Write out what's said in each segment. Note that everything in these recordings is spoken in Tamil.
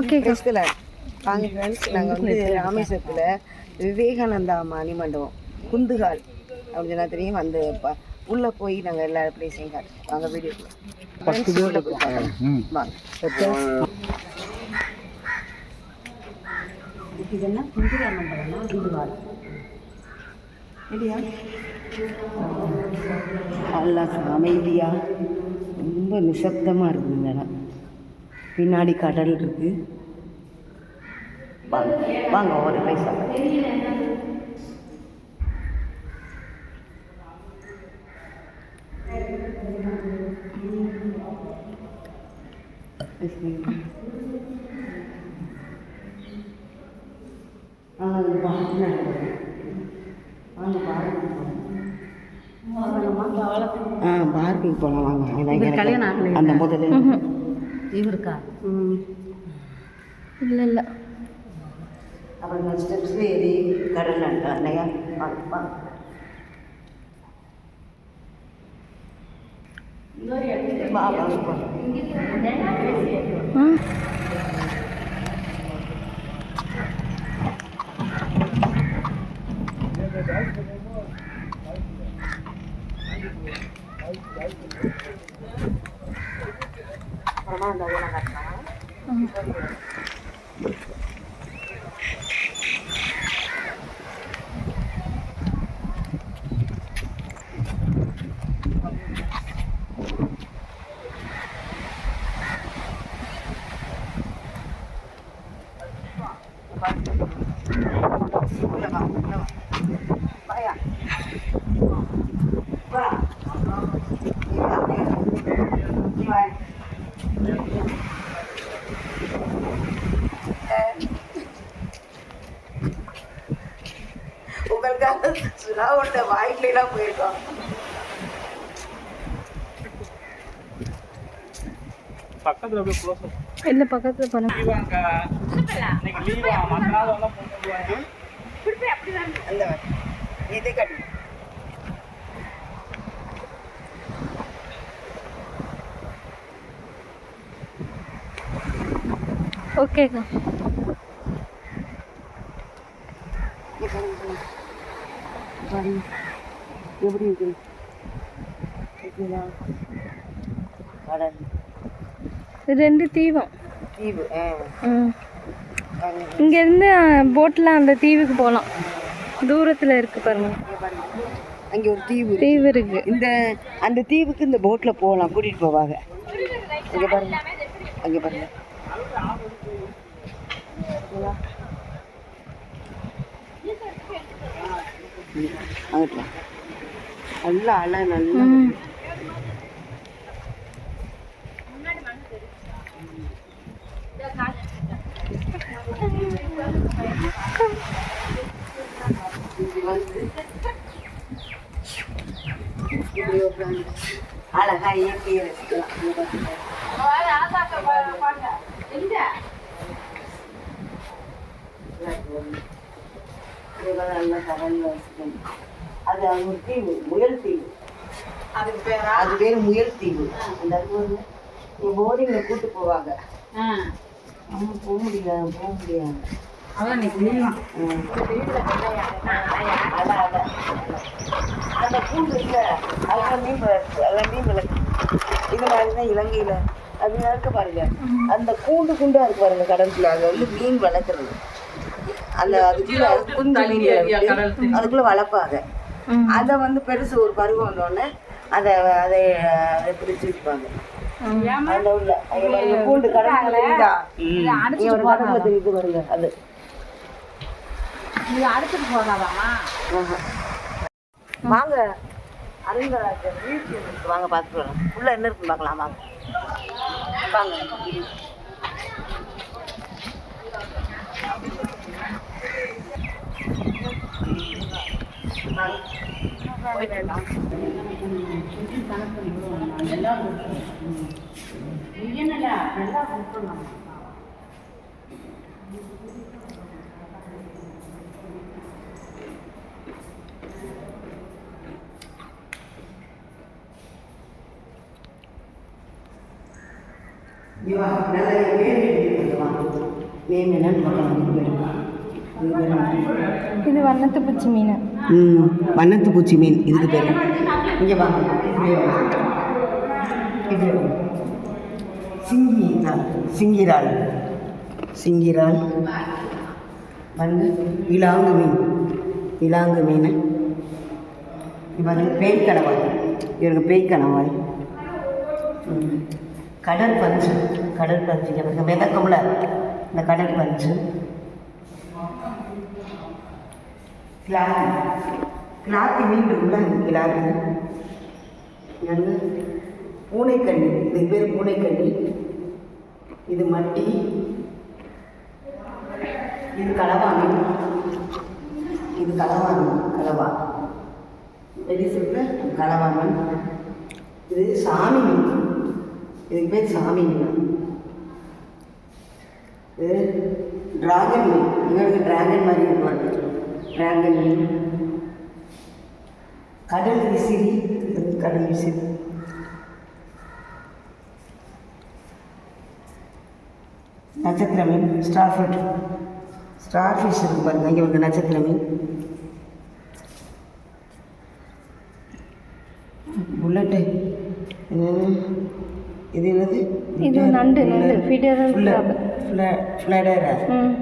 ஓகேக்கா கிறிஸ்துல வாங்க ஃப்ரெண்ட்ஸ் நாங்கள் வந்து ராமேஸ்வரத்தில் விவேகானந்தா மணிமண்டபம் குந்துகால் அப்படின்னு சொன்னா தெரியும். வந்து உள்ள போய் நாங்கள் எல்லா பிளேஸையும் காட்டுறோம் வாங்க வீடியோ வாங்க. இதெல்லாம் குந்துகால் மண்டபம்னா குந்துகால். இல்லையா? நல்லா அமைதியா ரொம்ப நிசப்தமா இருக்குது பின்னாடி கடல் இருக்கு. வாங்க வாங்க ஒரு பைசா ஆ. பார்க்குக்கு போகலாம் வாங்க அந்த முதல்ல இவருக்கா இல்லை இல்லை அப்புறம் இந்த ஸ்டெப்ஸில் ஏறி கடல் நட்டா இல்லையா வாங்க வாங்க வா வாங்க போகலாம் ஆ அப்புறமா அந்த இதெல்லாம் காட்டலாம் உள்ள வா, உள்ள வா. வாயா. வா. நீ வா. நீ வா. உங்களுக்காக சுறாவோட வாய்க்குலாம் போயிருக்கோம் பக்கத்துல அப்படியே க்ளோஸ் இல்லை பக்கத்தில் போனேன் லீவாங்க. இன்னைக்கு லீவா? போகும்போது அந்த இது கட்டி. ஓகேக்கா பாருங்க எப்படி இருக்கு இருக்குதா? கடல் ரெண்டு தீவம் தீவு. இங்கேருந்து போட்டில் அந்த தீவுக்கு போகலாம் தூரத்தில் இருக்கு பாருங்க. அங்க ஒரு தீவு. தீவு இருக்கு இந்த அந்த தீவுக்கு இந்த போட்ல போகலாம் கூட்டிட்டு போவாங்க இங்க பாருங்க அங்க பாருங்க வா. நல்லா அலை நல்லா ம் இப்படி உட்கார்ந்து அழகா இயற்கையை ரசிக்கலாம் இங்க பாருங்க. இதெல்லாம் நல்லா கடல்ல வச்சுக்கணும். அது அது ஒரு தீவு முயல் தீவு. அதுக்கு பேர்? அது பேர் முயல் தீவு. அந்த ஊர்ல இங்க போர்டிங்ல கூட்டு போவாங்க. ஆமா போக முடியாது போக முடியாது. அந்த கூண்டு இல்ல அதுல மீன் வளர்ப்பு அதில் மீன் வளர்ப்பு இது மாதிரி தான் இலங்கையில. அது இருக்கு பாருங்க. அந்த கூண்டு கூண்டா இருக்கு பாருங்க கடலுக்குள்ள. அங்க வந்து மீன் வளர்க்குறது. அந்த அதுக்குள்ள குஞ்சு விட்டு அதுக்குள்ள வளர்ப்பாங்க. அதை வந்து பெருசு ஒரு பருவம் வந்தோடனே அதை அதை அதை பிடிச்சு வைப்பாங்க. அந்த உள்ள தெரியுதா? ஒரு தெரியுது பாருங்க அது. ஆஹா. வாங்க. அருங்கராஜர் மியூசியம் இருக்கு. வாங்க பார்த்துட்டு வரோம் உள்ள என்ன இருக்குன்னு பார்க்கலாம் வாங்க. வாங்க. வாங்க நேம் என்னன்னு இது பேர் இது வண்ணத்து பூச்சி மீன். வண்ணத்து பூச்சி மீன். இதுக்கு பேர். இங்கே வாங்க இது சிங்கி இறால் சிங்கிரால். சிங்கிரால். வந்து இலாங்கு மீன். இலாங்கு மீன். இவர் பேய் கணவாய் இவருக்கு பேய் கணவாய் கடற்பஞ்சு. கடல் பஞ்சு கடல் மிதக்கும்ல இந்த கடல் கிளாத்து கிளாத்து மீன் இருக்குல்ல அந்த கிளாத்தி பூனைக்கண்ணி. இது பேர் பூனைக்கண்ணி. இது மட்டி. இது கலவா மீன் இது கலவா மீன் கலவா. வெளி சொல்ல கலவா மீன் இது சாமி. மீன் இதுக்கு பேர் சாமி. மீன் இது டிராகன் மீன் இங்கே டிராகன் மாதிரி இருப்பாங்க. டிராகன் மீன் கடல் விசிறி கடல் விசிறி. நட்சத்திர மீன் ஸ்டார் ஃபிட் ஸ்டார் ஃபிஷ் இருக்கு பாருங்க இங்கே வந்து நட்சத்திர மீன் புல்லட்டு இது என்னது? இது நண்டு நண்டு. ஃபிடரல் கிராப் ஃப்ளைடரா ம்.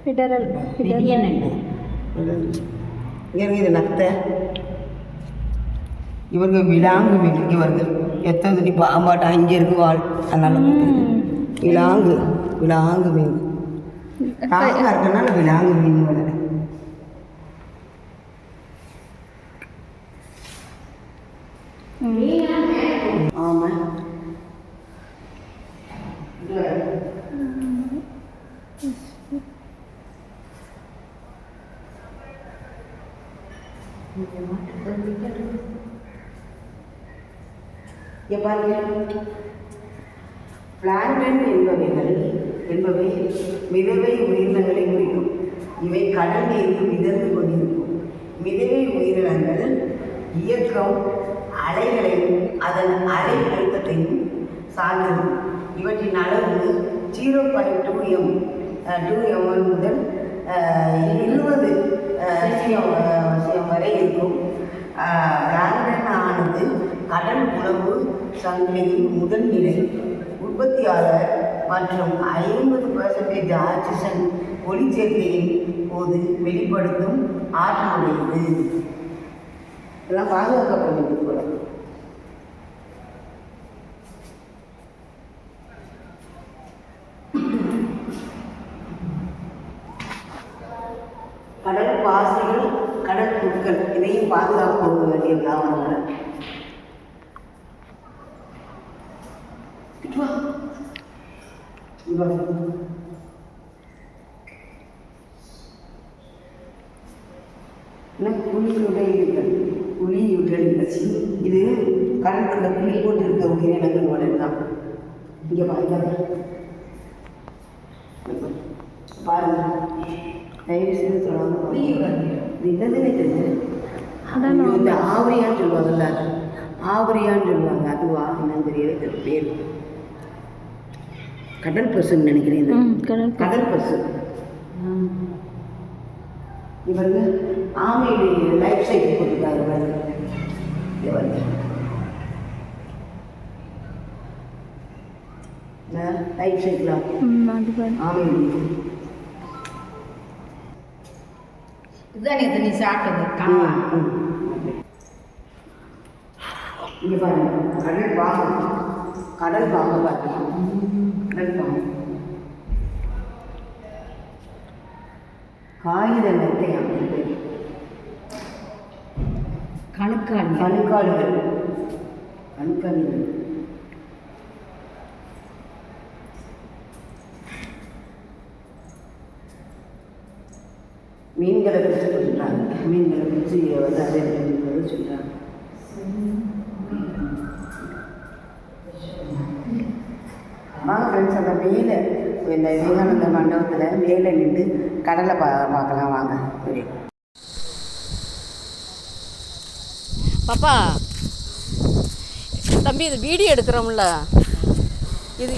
ஃபிடரல் இங்கே இது நத்தை இவருக்கு விலாங்கு மீன் இவருக்கு எத்தனை துணி பாம்பாட்டா இங்கே இருக்கு வாழ் அதனால. விலாங்கு விலாங்கு மீன் நாங்கள் இருக்கனால விலாங்கு மீன் வளரு ஆமாம் இங்கே பாருங்க. பிளான்டன் என்பவைகள் என்பவை மிதவை உயிரினங்களை குறிக்கும். இவை கடல் நீரில் மிதந்து கொண்டிருக்கும். மிதவை உயிரினங்கள் இயக்கம் அலைகளையும் அதன் அலை அழுத்தத்தையும் சார்ந்தது. இவற்றின் அளவு zero point two M to ML முதல் இருபது சிஎம் வரை இருக்கும். பிராண்டன் ஆனது கடல் உணவு சங்கிலியின் முதல் நிலை. உற்பத்தியாளர் மற்றும் ஐம்பது பர்சன்டேஜ் ஆக்சிஜன் ஒளிச்சேர்க்கையின் போது வெளிப்படுத்தும் ஆற்றலுடையது. இதெல்லாம் பாதுகாக்கப்படுவது கூட கடல் பாசிகள் கடல் புற்கள் இதையும் பாதுகாப்பு வேண்டிய தாவரங்கள் இங்க வா. உடையுங்கள் புலி உடையுங்கள் இது கடற்குள்ள புலி போட்டு இருக்க உயிரினங்கள் வளரு தான் இங்கே பாருங்க. பாருங்க. தயவு செய்து தொடர்ந்து இது என்னதுன்னு ஐயோ, இந்த ஆவரியான்னு சொல்லுவாங்கல்ல ஆவரியான்னு சொல்லுவாங்க. அதுவா? என்னன்னு தெரியல. பேர். கடல் பசுன்னு நினைக்கிறேன் இது கடல் கடல் பசு. இவருங்க ஆமையுடைய லைஃப் சைக்கிள் போட்டிருக்காரு பாருங்க லைஃப் சைக்கிளா ம் அது பாரு. ஆமையுடைய. இதுதான் நேற்று நீ சாப்பிட்டது. இங்க பாருங்க. கடல் பாம்பு கடல் பாம்பு பாருங்க காகித நெட்டையாம் இது. கணுக்காளி கணுக்காலிகள் கணுக்காலிகள் மீன்களை பிடிச்சி சொல்கிறாங்க மீன்களை பிடிச்சி வந்து அதே சொல்கிறாங்க வாங்க ஃப்ரெண்ட்ஸ் அந்த மேலே இந்த விவேகானந்த மண்டபத்தில் மேலே நின்று கடலை பா பார்க்கலாம் வாங்க. தெரியும் பாப்பா தம்பி இது வீடியோ எடுக்கிறோம்ல. இது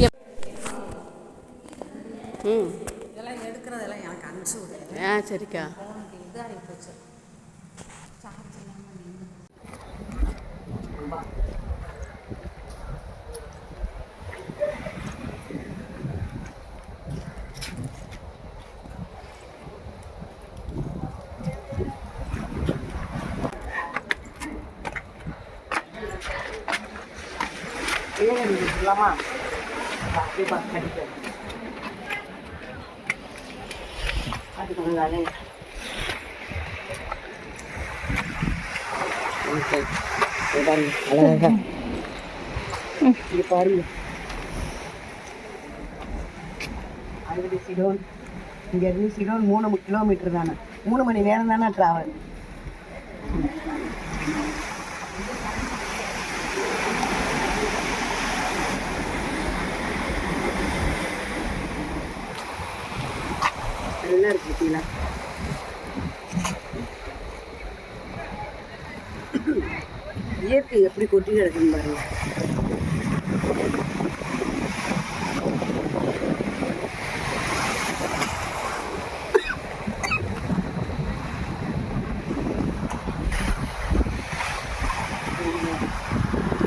ம். இதெல்லாம் எடுக்கிறதெல்லாம் எனக்கு அனுப்பிச்சு விடுங்க ஆ சரிக்கா. ஃபோனுக்கு இது ஆகி போச்சு சார்ஜ் இல்லாமல் நின்று சொல்லலாமா அப்படியே பார்த்து கட்டிக்க. அதுக்கு பாருங்க அழகா. இது பாருங்க அறுபது சிலோன் இங்கேருந்து சிலோன் மூணு கிலோமீட்டர் தானே. மூணு மணி நேரம் தானே ட்ராவல் பார்த்தீங்களா இயற்கை எப்படி கொட்டி கிடக்குன்னு பாருங்க.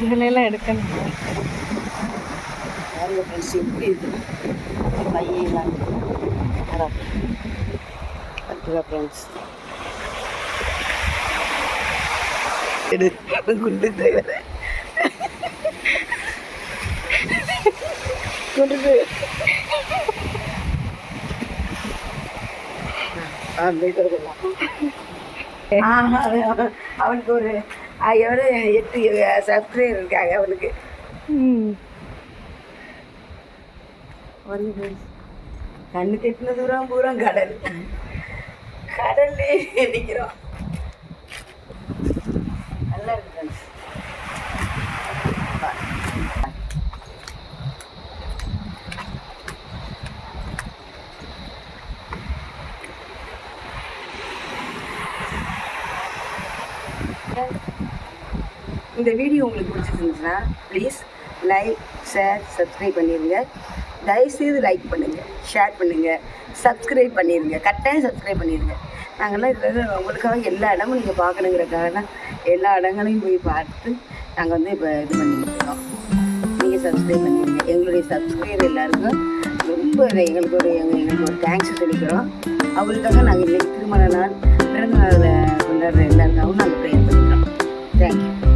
இதுலெல்லாம் எடுக்கணும். பாருங்க ஃப்ரெண்ட்ஸ் எப்படி இருக்கு பையெல்லாம். கட்டுவா ஃப்ரெண்ட்ஸ் குண்டு டிரைவர் குண்டு அவன்- அவனுக்கு ஒரு எவ்வளோ எட்டு சப்ஸ்கிரைபர் இருக்காங்க அவனுக்கு கண்ணு கெட்டின தூரம் பூரா கடல். கடல்லே நிற்கிறோம். நல்லா இருக்கு இந்த வீடியோ உங்களுக்கு பிடிச்சிருந்துச்சுன்னா ப்ளீஸ் லைக் ஷேர் சப்ஸ்கிரைப் பண்ணிடுங்க தயவுசெய்து லைக் பண்ணுங்கள் ஷேர் பண்ணுங்கள் சப்ஸ்கிரைப் பண்ணிடுங்க கட்டாயம் சப்ஸ்கிரைப் பண்ணிடுங்க நாங்கள்லாம் இதில் உங்களுக்காக எல்லா இடமும் நீங்கள் பார்க்கணுங்கிறக்காக தான் எல்லா இடங்களையும் போய் பார்த்து நாங்கள் வந்து இப்போ இது பண்ணிட்டு நீங்கள் சப்ஸ்கிரைப் பண்ணிடுங்க எங்களுடைய சப்ஸ்கிரைபர் எல்லாருக்கும் ரொம்ப எங்களுக்கு ஒரு எங்களுக்கு ஒரு தேங்க்ஸ் சொல்லிக்கிறோம். அவங்களுக்காக நாங்கள் இன்னைக்கு திருமண நாள் பிறந்த நாள் கொண்டாடுற எல்லாருக்காகவும் நாங்கள் ப்ரேயர் பண்ணிக்கிறோம் தேங்க்யூ